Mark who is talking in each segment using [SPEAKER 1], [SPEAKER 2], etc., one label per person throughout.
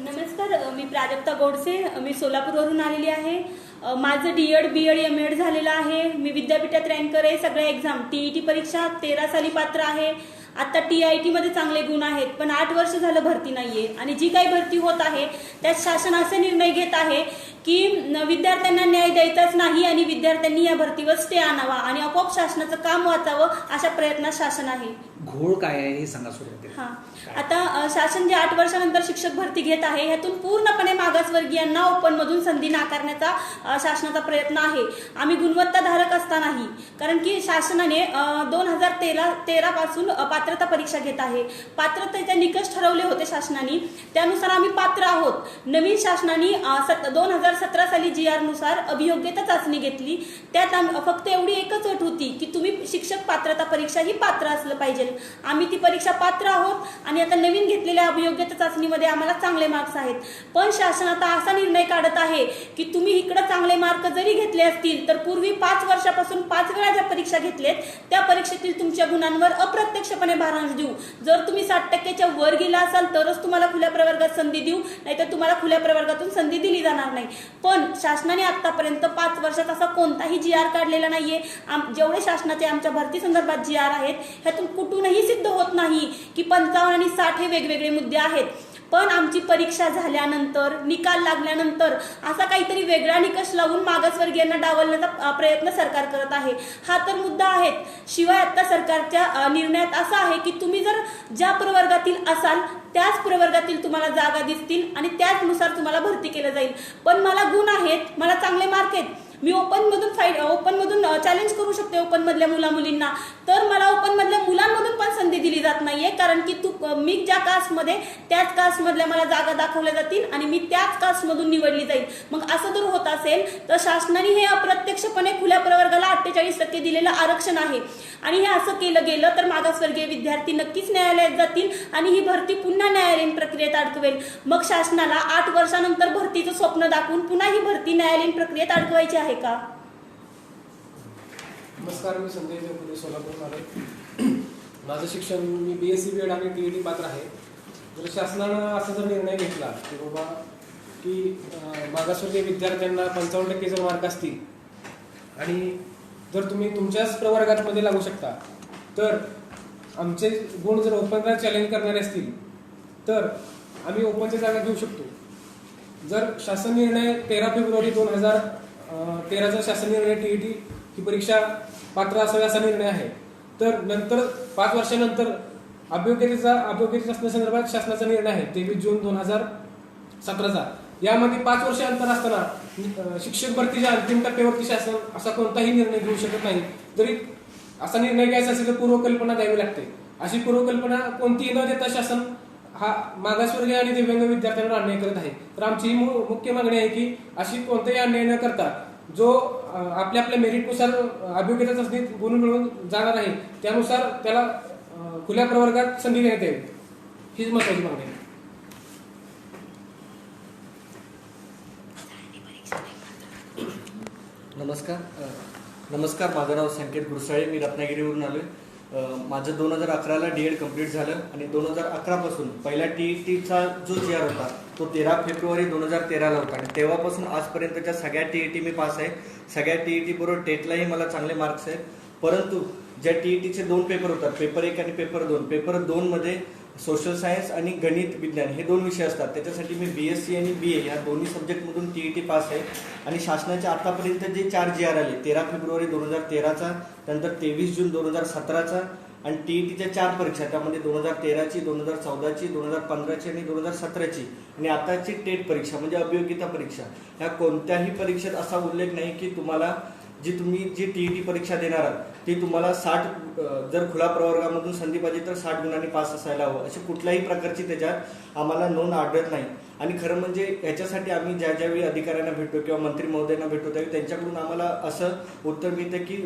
[SPEAKER 1] नमस्कार मी प्राजक्ता गोडसे मी सोलापूरवरून आलेली आहे. माझं D Ed B Ed M Ed झालेलं आहे. मी विद्यापीठात रँकर आहे. सगळ्या एक्झाम टी ई टी परीक्षा तेरा साली पात्र आहे. आता टी आय टी मध्ये चांगले गुण आहेत पण आठ वर्ष झालं भरती नाहीये. आणि जी काही भरती होत आहे त्यात शासन असे निर्णय घेत आहे की विद्यार्थ्यांना न्याय द्यायचाच नाही आणि विद्यार्थ्यांनी या भरतीवर स्टे आणावा आणि आपोआप शासनाचं काम वाचावं अशा प्रयत्नात शासन आहे.
[SPEAKER 2] घोळ काय आहे हे सांगा
[SPEAKER 1] हा. आता शासन जे आठ वर्षानंतर शिक्षक भरती घेत आहे ह्यातून पूर्णपणे मागासवर्गीयांना ओपन मधून संधी नाकारण्याचा शासनाचा प्रयत्न आहे. आम्ही गुणवत्ताधारक असतानाही कारण की शासनाने दोन हजार तेरा तेरा पासून पात्रता परीक्षा घेत आहे. पात्रतेचे निकष ठरवले होते शासनाने. त्यानुसार आम्ही पात्र आहोत. नवीन शासनाने दोन हजार सतरा साली जी आरनुसार अभियोग्यता चाचणी घेतली. त्यात आम्ही फक्त एवढी एकच अट होती की तुम्ही शिक्षक पात्रता परीक्षा ही पात्र असलं पाहिजे. आम्ही ती परीक्षा पात्र आहोत आणि आता नवीन घेतलेल्या अभियोग्यता चाचणीमध्ये आम्हाला चांगले मार्क्स आहेत. पण शासन आता असा निर्णय काढत आहे की तुम्ही इकडं चांगले मार्क जरी घेतले असतील तर पूर्वी पाच वर्षापासून पाच वेळा ज्या परीक्षा घेतलेत त्या परीक्षेतील तुमच्या गुणांवर अप्रत्यक्षपणे भारांश देऊ. जर तुम्ही साठ टक्क्याच्या वर गेला असाल तरच तुम्हाला खुल्या प्रवर्गात संधी देऊ नाहीतर तुम्हाला खुल्या प्रवर्गातून संधी दिली जाणार नाही. पण शासनाने आतापर्यंत पाच वर्षात असा कोणताही जी आर काढलेला नाहीये. आम- जेवढे शासनाचे आमच्या भरती संदर्भात जी आर आहेत ह्यातून कुठूनही सिद्ध होत नाही की पंचावन्न आणि साठ हे वेगवेगळे मुद्दे आहेत. पण आमची परीक्षा झाल्यानंतर निकाल लागल्यानंतर असा काहीतरी वेगळा निकष लावून मागासवर्गीयांना डावलण्याचा प्रयत्न सरकार करत आहे. हा तर मुद्दा आहेत. शिवाय आता सरकारच्या निर्णयात असा आहे की तुम्ही जर ज्या प्रवर्गातील असाल त्याच प्रवर्गातील तुम्हाला जागा दिसतील आणि त्याचनुसार तुम्हाला भरती केलं जाईल. पण मला गुण आहेत मला चांगले मार्क आहेत. मी ओपनमधून फाईट ओपनमधून चॅलेंज करू शकते ओपनमधल्या मुला मुलींना तर मला ओपनमधल्या मुलांमधून पण संधी दिली जात नाहीये कारण की तू मी ज्या कास्टमध्ये त्याच कास्टमधल्या मला जागा दाखवल्या जातील आणि मी त्याच कास्टमधून निवडली जाईल. मग असं जर होत असेल तर शासनाने हे अप्रत्यक्षपणे खुल्या प्रवर्गाला अठ्ठेचाळीस टक्के दिलेलं आरक्षण आहे. आणि हे असं केलं गेलं तर मागासवर्गीय विद्यार्थी नक्कीच न्यायालयात जातील आणि ही भरती पुन्हा न्यायालयीन प्रक्रियेत अडकवेल. मग शासनाला आठ वर्षानंतर भरतीचं स्वप्न दाखवून पुन्हा ही भरती न्यायालयीन प्रक्रियेत अडकवायची आहे. का?
[SPEAKER 3] नमस्कार मी संदेश देवपुरे सोलापूर आलो माझं शिक्षण मी B S C B Ed आणि टी एडी पात्र आहे. जर शासनानं असा जर निर्णय घेतला की बाबा की मागासवर्गीय विद्यार्थ्यांना पंचावन्न टक्के जर मार्क असतील आणि जर तुम्ही तुमच्याच प्रवर्गातमध्ये लागू शकता तर आमचे गुण जर ओपनला चॅलेंज करणारे असतील तर आम्ही ओपनच्या जागा घेऊ शकतो. जर शासन निर्णय तेरा फेब्रुवारी दोन हजार तेराचा शासन निर्णय टीईटी ही परीक्षा पात्र असावी असा निर्णय आहे. तर नंतर पाच वर्षानंतर अभियोग्यतेचा अभियोग्य शासनासंदर्भात शासनाचा निर्णय आहे. तेवीस जून दोन हजार सतराचा. यामध्ये पाच वर्ष अंतर असताना शिक्षक भरतीच्या अंतिम टप्प्यावरती शासन असा कोणताही निर्णय घेऊ शकत नाही. जरी असा निर्णय घ्यायचा असेल तर पूर्वकल्पना द्यावी लागते. अशी पूर्वकल्पना कोणतीही न देता शासन हा मागासवर्गीय आणि दिव्यांग विद्यार्थ्यांवर अन्याय करत आहे. तर आमची ही मुख्य मागणी आहे की अशी कोणताही अन्याय न करता जो आपल्या आपल्या मेरिटनुसार अं, अभियोग्यता चाचणीत गुण मिळवून जाणार आहे त्यानुसार त्याला खुल्या प्रवर्गात संधी देण्यात येईल. हीच महत्वाची मागणी आहे.
[SPEAKER 4] नमस्कार नमस्कार. माझं नाव संकेत गुरसाळे. मी रत्नागिरीवरून आलो आहे माझं दोन हजार अकराला डी एड कंप्लीट झालं आणि दोन हजार अकरापासून पहिला टी ई टीचा जो चेअर आर होता तो तेरा फेब्रुवारी दोन हजार तेराला होता. आणि तेव्हापासून आजपर्यंतच्या सगळ्या टी ई टी मी पास आहे. सगळ्या टी ई टी बरोबर टेटलाही मला चांगले मार्क्स आहेत. परंतु ज्या टी ई टीचे दोन पेपर होतात पेपर एक आणि पेपर दोन पेपर दोनमध्ये सोशल सायन्स आणि गणित विज्ञान हे दोन विषय असतात. त्याच्यासाठी मी बी एस सी आणि बी ए या दोन्ही सब्जेक्टमधून टी ई टी पास आहे. आणि शासनाचे आतापर्यंत जे चार जी आर आले तेरा फेब्रुवारी दोन हजार तेराचा नंतर तेवीस जून दोन हजार सतराचा आणि टी ई टीच्या चार परीक्षा त्यामध्ये दोन हजार तेराची दोन हजार चौदाची दोन हजार पंधराची आणि दोन हजार सतराची. आणि आताची टेट परीक्षा म्हणजे अभियोग्यता परीक्षा. ह्या कोणत्याही परीक्षेत असा उल्लेख नाही की तुम्हाला जी तुम्ही जी टी ई टी परीक्षा देणार आहात ती तुम्हाला साठ जर खुला प्रवर्गामधून संधी पाहिजे तर साठ गुणांनी पास असायला हवं. अशी कुठल्याही प्रकारची त्याच्यात आम्हाला नोंद आढळत नाही. आणि खरं म्हणजे याच्यासाठी आम्ही ज्या ज्यावेळी अधिकाऱ्यांना भेटतो किंवा मंत्री महोदयांना भेटतो त्यावेळी त्यांच्याकडून आम्हाला असं उत्तर मिळतं की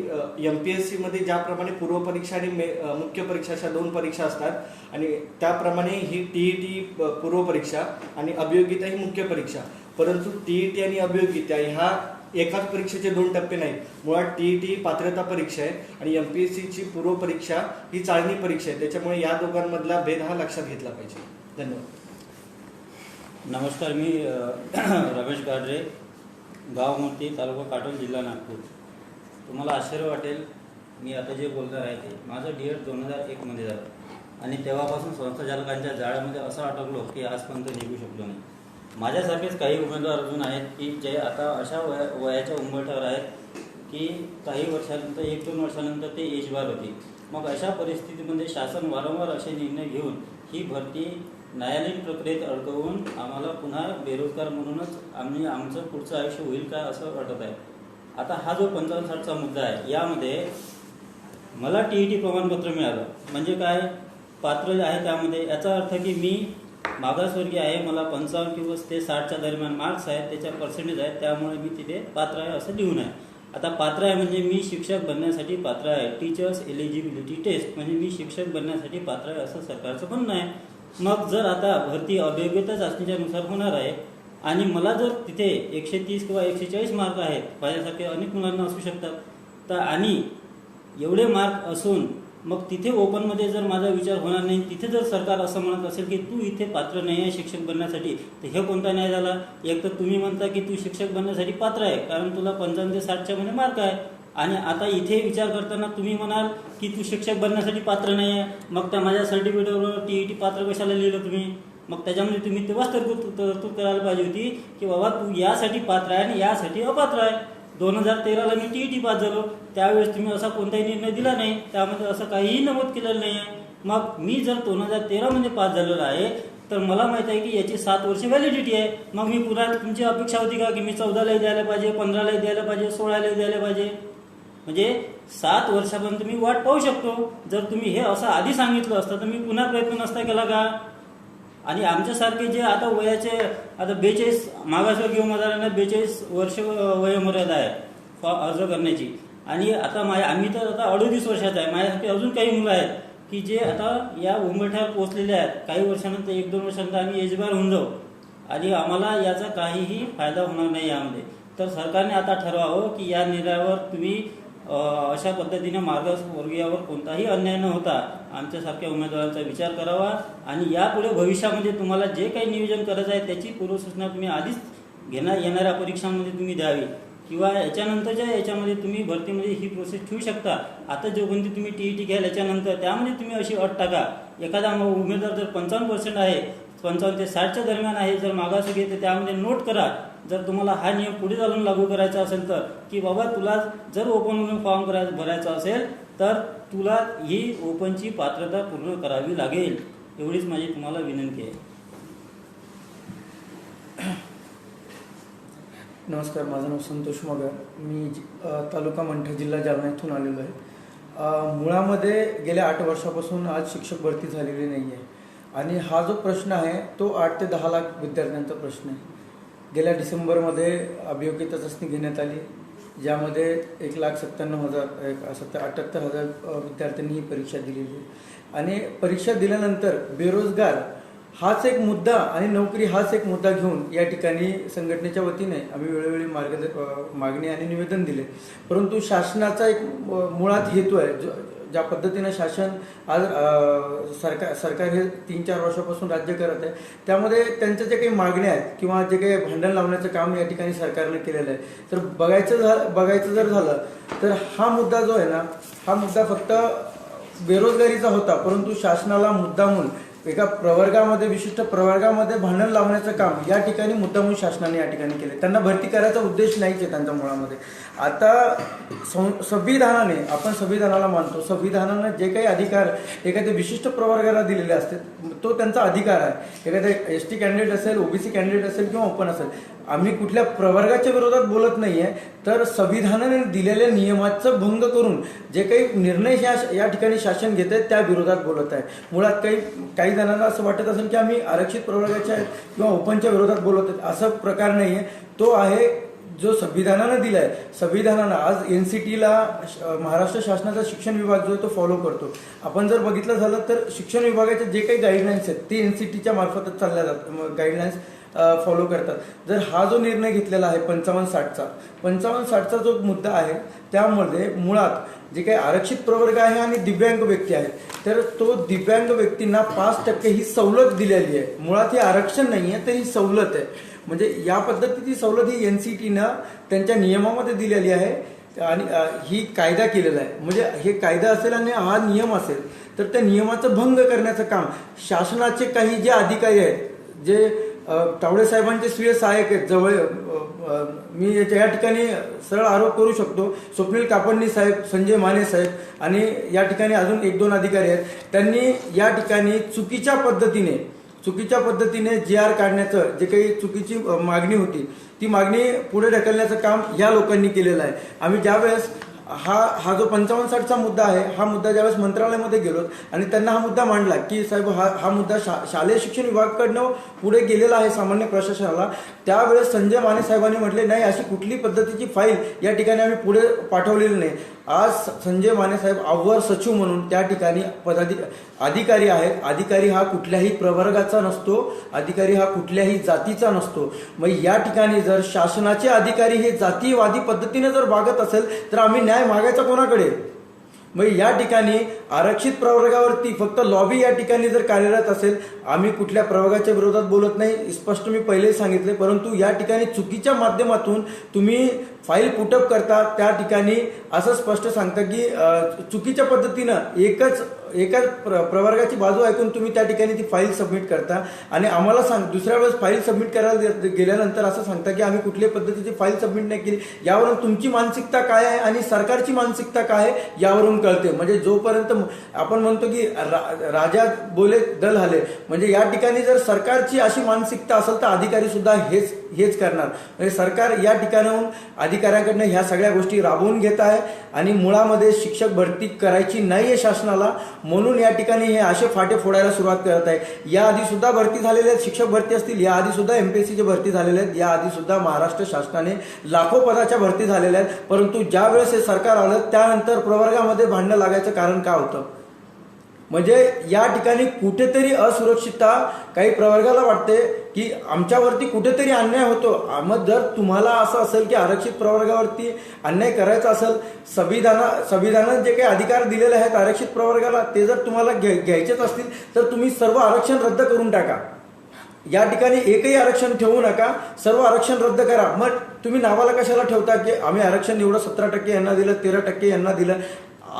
[SPEAKER 4] एम पी एस सीमध्ये ज्याप्रमाणे पूर्व परीक्षा आणि मे मुख्य परीक्षा अशा दोन परीक्षा असतात आणि त्याप्रमाणे ही टी ई टी पूर्व परीक्षा आणि अभियोगिता ही मुख्य परीक्षा. परंतु टी ई टी आणि अभियोगिता ह्या एकाच परीक्षेचे दोन टप्पे नाही. मुळात टी ई टी पात्रता परीक्षा आहे आणि एम पी एस सीची पूर्व परीक्षा ही चाळणी परीक्षा आहे. त्याच्यामुळे या दोघांमधला भेद हा लक्षात घेतला पाहिजे. धन्यवाद.
[SPEAKER 5] नमस्कार मी रमेश गाडरे गाव मूर्ती तालुका काटोल जिल्हा नागपूर. तुम्हाला आश्चर्य वाटेल मी आता जे बोलणार आहे ते. माझं डी एड दोन हजार एकमध्ये झालं. आणि तेव्हापासून संस्थाचालकांच्या जाळ्यामध्ये असं अटकलो की आजपर्यंत निघू शकलो नाही. माझ्यासारखेच काही उमेदवार अजून आहेत की जे आता अशा वया वयाच्या उंबरठ्यावर आहेत की काही वर्षानंतर एक दोन वर्षानंतर ते एजवार होते मग अशा परिस्थितीमध्ये शासन वारंवार असे निर्णय घेऊन ही भरती न्यायालयीन प्रक्रियेत अडकवून आम्हाला पुन्हा बेरोजगार म्हणूनच आम्ही आमचं पुढचं आयुष्य होईल का असं वाटत आहे. आता हा जो पंचावन्न साठचा मुद्दा आहे यामध्ये मला टी ई टी प्रमाणपत्र मिळालं. म्हणजे काय? पात्र आहे त्यामध्ये याचा अर्थ की मी मागासवर्गीय आहे मला पंचावन्न किंवा ते साठच्या दरम्यान मार्क्स आहेत त्याच्या पर्सेंटेज आहेत त्यामुळे मी तिथे पात्र आहे असं लिहून आहे. आता पात्र आहे म्हणजे मी शिक्षक बनण्यासाठी पात्र आहे. टीचर्स एलिजिबिलिटी टेस्ट म्हणजे मी शिक्षक बनण्यासाठी पात्र आहे असं सरकारचं म्हणणं आहे. मग जर आता भरती अभियोग्यता चाचणीच्या नुसार होणार आहे आणि मला जर तिथे एकशे तीस किंवा एकशे चाळीस मार्क आहेत माझ्यासारखे अनेक मुलांना असू शकतात तर आणि एवढे मार्क असून मग तिथे ओपनमध्ये जर माझा विचार होणार नाही तिथे जर सरकार असं म्हणत असेल की तू इथे पात्र नाही आहे शिक्षक बनण्यासाठी तर हे कोणता न्याय झाला? एक तर तुम्ही म्हणता की तू शिक्षक बनण्यासाठी पात्र आहे कारण तुला पंचावन्न ते साठच्या मध्ये मार्क आहे. आणि आता इथे विचार करताना तुम्ही म्हणाल की तू शिक्षक बनण्यासाठी पात्र नाही आहे. मग त्या माझ्या सर्टिफिकेटवर टी ई टी पात्र कशाला लिहिलं तुम्ही? मग त्याच्यामध्ये तुम्ही तेव्हाच तरतूद तरतूद करायला पाहिजे होती की बाबा तू यासाठी पात्र आहे आणि यासाठी अपात्र आहे. दोन हजार तेराला मी टी ई टी पास झालो. त्यावेळेस तुम्ही असा कोणताही निर्णय दिला नाही. त्यामध्ये असं काहीही नमूद केलेलं नाही. आहे मग मी जर दोन हजार तेरामध्ये पास झालेलो आहे तर मला माहीत आहे की याची सात वर्ष व्हॅलिडिटी आहे. मग मी पुन्हा तुमची अपेक्षा होती का की मी चौदालाही द्यायला पाहिजे पंधरालाही द्यायला पाहिजे सोळालाही द्यायला पाहिजे? म्हणजे सात वर्षापर्यंत मी वाट पाहू शकतो. जर तुम्ही हे असं आधी सांगितलं असतं तर मी पुन्हा प्रयत्न नसता केला का? आणि आमच्यासारखे जे आता वयाचे आता बेचाळीस मागासवर्गीय उमेदवारांना बेचाळीस वर्ष वयोमर्यादा आहे फॉ- अर्ज करण्याची. आणि आता माझ्या आम्ही तर आता अडोतीस वर्षाचा आहे. माझ्यासाठी अजून काही मुलं आहेत की जे आता या उंबरठ्यावर पोहोचलेले आहेत. काही वर्षानंतर एक दोन वर्षानंतर आम्ही एजबार होऊन जाऊ. आणि आम्हाला याचा काहीही फायदा होणार नाही यामध्ये. तर सरकारने आता ठरवावं की या निर्णयावर तुम्ही अशा पद्धतीने मार्गवर्गीयावर कोणताही अन्याय न होता आमच्यासारख्या उमेदवारांचा विचार करावा आणि यापुढे भविष्यामध्ये तुम्हाला जे काही नियोजन करायचं आहे त्याची पूर्वसूचना तुम्ही आधीच घेणार येणाऱ्या परीक्षांमध्ये तुम्ही द्यावी. किंवा याच्यानंतरच्या याच्यामध्ये तुम्ही भरतीमध्ये ही प्रोसेस ठेवू शकता. आता जो कोणती तुम्ही टी ई टी घ्याल याच्यानंतर त्यामध्ये तुम्ही अशी अट टाका. एखादा उमेदवार जर पंचावन्न पर्सेंट आहे पंचावन्न ते साठच्या दरम्यान आहे जर मागास घेते त्यामध्ये नोट करा. जर तुम्हाला हा नियम पुढे चालून लागू करायचा असेल तर की बाबा तुला जर ओपन फॉर्म करायचं भरायचा असेल तर तुला ही ओपनची पात्रता पूर्ण करावी लागेल. एवढीच माझी तुम्हाला विनंती आहे.
[SPEAKER 6] नमस्कार माझं नाव संतोष मगर. मी तालुका मंठा जिल्हा जालना इथून आलेलो आहे. मुळामध्ये गेल्या आठ वर्षापासून आज शिक्षक भरती झालेली नाही आहे आणि हा जो प्रश्न आहे तो आठ ते दहा लाख विद्यार्थ्यांचा प्रश्न आहे. गेल्या डिसेंबरमध्ये अभियोगी तपासणी घेण्यात आली ज्यामध्ये एक लाख सत्त्याण्णव हजार एक सत्तर अठ्ठ्याहत्तर हजार विद्यार्थ्यांनी ही परीक्षा दिलेली. आणि परीक्षा दिल्यानंतर बेरोजगार हाच एक मुद्दा आणि नोकरी हाच एक मुद्दा घेऊन या ठिकाणी संघटनेच्या वतीने आम्ही वेळोवेळी मार्ग मागणी आणि निवेदन दिले. परंतु शासनाचा एक मुळात हेतू आहे जो- ज्या पद्धतीनं शासन आज सरकार सरकार हे तीन चार वर्षापासून राज्य करत आहे त्यामध्ये त्यांच्या जे काही मागण्या आहेत किंवा जे काही भांडण लावण्याचं काम या ठिकाणी सरकारनं केलेलं आहे. तर बघायचं झालं बघायचं जर झालं तर हा मुद्दा जो आहे ना हा मुद्दा फक्त बेरोजगारीचा होता परंतु शासनाला मुद्दामून एका प्रवर्गामध्ये विशिष्ट प्रवर्गामध्ये भांडण लावण्याचं काम या ठिकाणी मुद्दामून शासनाने या ठिकाणी केले त्यांना भरती करायचा उद्देश नाहीच आहे त्यांच्या मुळामध्ये. आता सं- संविधानाने आपण संविधानाला मानतो संविधानानं जे काही अधिकार एखाद्या विशिष्ट प्रवर्गाला दिलेले असते तो त्यांचा अधिकार आहे. एखाद्या एस टी कॅन्डिडेट असेल ओबीसी कॅन्डिडेट असेल किंवा ओपन असेल आम्ही कुठल्या प्रवर्गाच्या विरोधात बोलत नाहीये तर संविधानाने दिलेल्या नियमाचं भंग करून जे काही निर्णय या या ठिकाणी शासन घेत आहे त्या विरोधात बोलत आहे. मुळात काही काही जणांना असं वाटत असेल की आम्ही आरक्षित प्रवर्गाच्या किंवा ओपनच्या विरोधात बोलत आहेत. असं प्रकार नाहीये. तो आहे जो संविधानानं दिलाय. संविधानानं आज एन सी टीला महाराष्ट्र शासनाचा शिक्षण विभाग जो आहे तो फॉलो करतो. आपण जर बघितलं झालं तर शिक्षण विभागाचे जे काही गाईडलाईन्स आहेत ते एन सी टीच्या मार्फतच चालल्या जातात गाईडलाईन्स फॉलो करतात. जर हा जो निर्णय घेतलेला आहे पंचावन्न साठचा पंचावन्न साठचा जो मुद्दा आहे त्यामध्ये मुळात जे काही आरक्षित प्रवर्ग आहे आणि दिव्यांग व्यक्ती आहे तर तो दिव्यांग व्यक्तींना पाच टक्के ही सवलत दिलेली आहे. मुळात हे आरक्षण नाही आहे तर ही सवलत आहे. म्हणजे या पद्धतीची सवलत ही एन सी टीनं त्यांच्या नियमामध्ये दिलेली आहे आणि ही कायदा केलेला आहे. म्हणजे हे कायदा असेल आणि हा नियम असेल तर त्या नियमाचं भंग करण्याचं काम शासनाचे काही जे अधिकारी आहेत जे तावडे साहेबांचे स्वीय सहाय्यक आहेत. जवळ मी या ठिकाणी सरळ आरोप करू शकतो. स्वप्नील कापडणी साहेब संजय माने साहेब आणि या ठिकाणी अजून एक दोन अधिकारी आहेत. त्यांनी या ठिकाणी चुकीच्या पद्धतीने चुकीच्या पद्धतीने जी आर काढण्याचं जे काही चुकीची मागणी होती ती मागणी पुढे ढकलण्याचं काम या लोकांनी केलेलं आहे. आम्ही ज्यावेळेस हा हा जो पंचावन्न साठचा मुद्दा आहे हा मुद्दा ज्यावेळेस मंत्रालयामध्ये गेलो आणि त्यांना हा मुद्दा मांडला की साहेब हा हा मुद्दा शा शालेय शिक्षण विभागाकडनं पुढे गेलेला आहे सामान्य प्रशासनाला. त्यावेळेस संजय माने साहेबांनी म्हटले नाही अशी कुठली पद्धतीची फाईल या ठिकाणी आम्ही पुढे पाठवलेली नाही. आज संजय माने साहेब अव्वर सचिव म्हणून त्या ठिकाणी पदाधिक अधिकारी आहेत. अधिकारी हा कुठल्याही प्रवर्गाचा नसतो. अधिकारी हा कुठल्याही जातीचा नसतो. मग या ठिकाणी जर शासनाचे अधिकारी हे जातीयवादी पद्धतीने जर वागत असेल तर आम्ही न्याय मागायचा कोणाकडे? मग या ठिकाणी आरक्षित प्रवर्गावरती फक्त लॉबी या ठिकाणी जर कार्यरत असेल आम्ही कुठल्या प्रवर्गाच्या विरोधात बोलत नाही स्पष्ट मी पहिले सांगितले. परंतु या ठिकाणी चुकीच्या माध्यमातून तुम्ही फाईल पुटअप करता त्या ठिकाणी असं स्पष्ट सांगतं की चुकीच्या पद्धतीनं एकच एकाच प्र प्रवर्गाची बाजू ऐकून तुम्ही त्या ठिकाणी ती फाईल सबमिट करता. आणि आम्हाला सांग दुसऱ्या वेळेस फाईल सबमिट करायला गेल्यानंतर असं सांगता की आम्ही कुठल्याही पद्धतीची फाईल सबमिट नाही केली. यावरून तुमची मानसिकता काय आहे आणि सरकारची मानसिकता काय आहे यावरून कळते. म्हणजे जोपर्यंत आपण म्हणतो की रा- राजा बोले दल हले. म्हणजे या ठिकाणी जर सरकारची अशी मानसिकता असेल तर अधिकारी सुद्धा हेच हेच करणार. म्हणजे सरकार या ठिकाणाहून अधिकाऱ्यांकडनं ह्या सगळ्या गोष्टी राबवून घेत आहे आणि मुळामध्ये शिक्षक भरती करायची नाही आहे शासनाला म्हणून या ठिकाणी हे असे फाटे फोडायला सुरुवात करत आहे. याआधी सुद्धा भरती झालेले आहेत शिक्षक भरती असतील याआधी सुद्धा एमपीएससीचे भरती झालेले आहेत याआधी सुद्धा महाराष्ट्र शासनाने लाखो पदाच्या भरती झालेल्या आहेत. परंतु ज्यावेळेस हे सरकार आलं त्यानंतर प्रवर्गामध्ये भांडणं लागायचं कारण काय होतं? म्हणजे या ठिकाणी कुठेतरी असुरक्षितता काही प्रवर्गाला वाटते की आमच्यावरती कुठेतरी अन्याय होतो. मग जर तुम्हाला असं असेल की आरक्षित प्रवर्गावरती अन्याय करायचा असेल संविधाना संविधानात जे काही अधिकार दिलेले आहेत आरक्षित प्रवर्गाला ते जर तुम्हाला घ्या घ्यायचेच असतील तर तुम्ही सर्व आरक्षण रद्द करून टाका. या ठिकाणी एकही आरक्षण ठेवू नका. सर्व आरक्षण रद्द करा. मग तुम्ही नावाला कशाला ठेवता की आम्ही आरक्षण एवढं सतरा टक्के यांना दिलं तेरा टक्के यांना दिलं?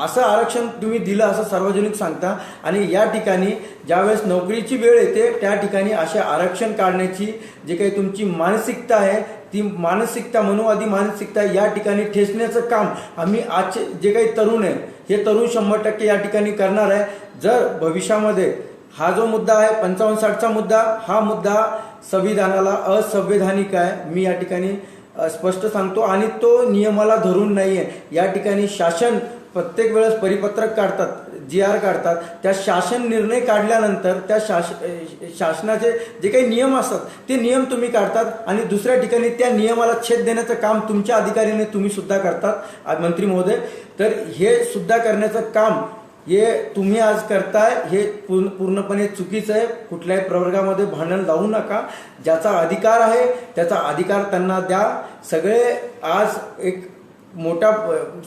[SPEAKER 6] असं आरक्षण तुम्ही दिलं असं सार्वजनिक सांगता. आणि या ठिकाणी ज्यावेळेस नोकरीची वेळ येते त्या ठिकाणी असे आरक्षण काढण्याची जे काही तुमची मानसिकता आहे ती मानसिकता मनोवादी मानसिकता या ठिकाणी ठेचण्याचं काम आम्ही आजचे जे काही तरुण आहे हे तरुण शंभर टक्के या ठिकाणी करणार आहे. जर भविष्यामध्ये हा जो मुद्दा आहे पंचावन्न साठचा मुद्दा हा मुद्दा संविधानाला असंवैधानिक आहे मी या ठिकाणी स्पष्ट सांगतो. आणि तो नियमाला धरून नाही आहे या ठिकाणी शासन प्रत्येक वेळेस परिपत्रक काढतात जी आर काढतात. त्या शासन निर्णय काढल्यानंतर त्या शास शासनाचे जे काही नियम असतात ते नियम तुम्ही काढतात आणि दुसऱ्या ठिकाणी त्या नियमाला छेद देण्याचं काम तुमच्या अधिकाऱ्याने तुम्ही सुद्धा करतात आज मंत्री महोदय. तर हे सुद्धा करण्याचं काम हे तुम्ही आज करताय हे पूर्ण पूर्णपणे चुकीचं आहे. कुठल्याही प्रवर्गामध्ये भांडण लावू नका. ज्याचा अधिकार आहे त्याचा अधिकार त्यांना द्या. सगळे आज एक मोठा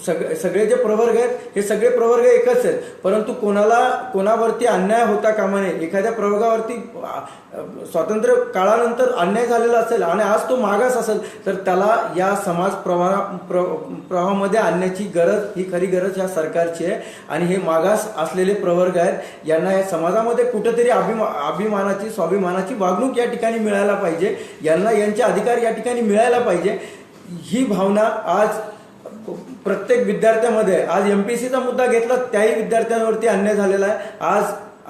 [SPEAKER 6] सग सगळे जे प्रवर्ग आहेत हे सगळे प्रवर्ग एकच आहेत. परंतु कोणाला कोणावरती अन्याय होता कामा नये. एखाद्या प्रवर्गावरती स्वातंत्र्य काळानंतर अन्याय झालेला असेल आणि आज तो मागास असेल तर त्याला या समाज प्रवाहा प्र प्रवाहामध्ये आणण्याची गरज ही खरी गरज ह्या सरकारची आहे. आणि हे मागास असलेले प्रवर्ग आहेत यांना या समाजामध्ये कुठेतरी अभिमा अभिमानाची स्वाभिमानाची वागणूक या ठिकाणी मिळायला पाहिजे. यांना यांचे अधिकार या ठिकाणी मिळायला पाहिजे. ही भावना आज प्रत्येक विद्यार्थ्यामध्ये आज एम पी सीचा मुद्दा घेतला त्याही विद्यार्थ्यांवरती अन्याय झालेला आहे. आज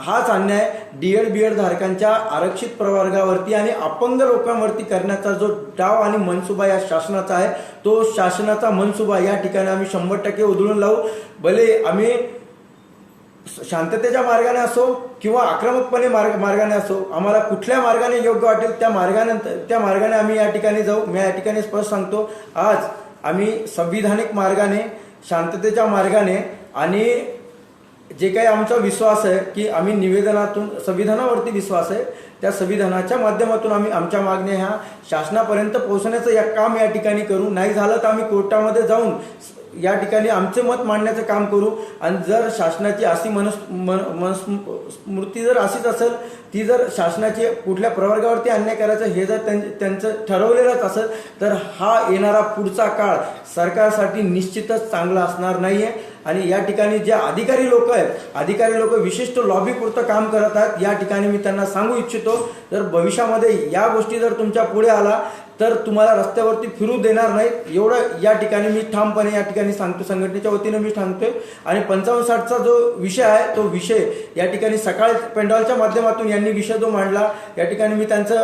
[SPEAKER 6] हाच अन्याय डीएड बीएड धारकांच्या आरक्षित प्रवर्गावरती आणि अपंग लोकांवरती करण्याचा जो डाव आणि मनसुबा या शासनाचा आहे तो शासनाचा मनसुबा या ठिकाणी आम्ही शंभर टक्के उधळून लावू. भले आम्ही शांततेच्या मार्गाने असो किंवा आक्रमकपणे मार्ग मार्गाने असो आम्हाला कुठल्या मार्गाने योग्य वाटेल त्या मार्गाने त्या मार्गाने आम्ही या ठिकाणी जाऊ. मी या ठिकाणी स्पष्ट सांगतो आज आम्ही संविधानिक मार्गाने शांततेच्या मार्गाने आणि जे काही आमचा विश्वास आहे की आम्ही निवेदनातून संविधानावरती विश्वास आहे त्या संविधानाच्या माध्यमातून आम्ही आमच्या मागण्या ह्या शासनापर्यंत पोहोचण्याचं या काम या ठिकाणी करू. नाही झालं तर आम्ही कोर्टामध्ये जाऊन या ठिकाणी आमचे मत मांडण्याचं काम करू. आणि जर शासनाची अशी मनस मन मनस्मृती जर अशीच असेल ती जर शासनाची कुठल्या प्रवर्गावरती अन्याय करायचं हे जर त्यां- त्यांचं ठरवलेलंच असेल तर हा येणारा पुढचा काळ सरकारसाठी निश्चितच चांगला असणार नाही आहे आणि या ठिकाणी जे अधिकारी लोक आहेत अधिकारी लोक विशिष्ट लॉबीपुरतं काम करत आहेत या ठिकाणी मी त्यांना सांगू इच्छितो जर भविष्यामध्ये या गोष्टी जर तुमच्यापुढे आला तर तुम्हाला रस्त्यावरती फिरू देणार नाहीत. एवढं या ठिकाणी मी ठामपणे या ठिकाणी सांगतो संघटनेच्या वतीनं मी सांगतोय. आणि पंचावन्न साठचा जो विषय आहे तो विषय या ठिकाणी सकाळ पेंडॉलच्या माध्यमातून यांनी विषय जो मांडला या ठिकाणी मी त्यांचं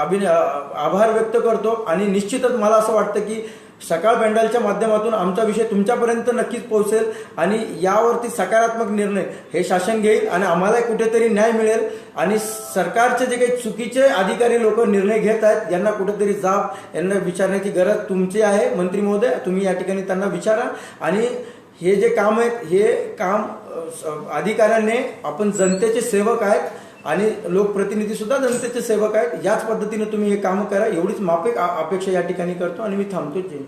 [SPEAKER 6] अभिन आभार व्यक्त करतो. आणि निश्चितच मला असं वाटतं की सकाळ बँडलच्या माध्यमातून आमचा विषय तुमच्यापर्यंत नक्कीच पोहोचेल आणि यावरती सकारात्मक निर्णय हे शासन घेईल आणि आम्हाला कुठेतरी न्याय मिळेल. आणि सरकारचे जे काही चुकीचे अधिकारी लोक निर्णय घेत आहेत यांना कुठेतरी जाब यांना विचारण्याची गरज तुमची आहे. मंत्री महोदय तुम्ही या ठिकाणी त्यांना विचारा. आणि हे जे काम आहेत हे काम अधिकाऱ्याने अधिकाऱ्यांनी आपण जनतेचे सेवक आहेत. आणि लोकप्रतिनिधी सुद्धा जनतेचे सेवक आहेत. याच पद्धतीने तुम्ही हे काम करा. एवढीच माफिक अपेक्षा या ठिकाणी करतो आणि मी थांबतो जय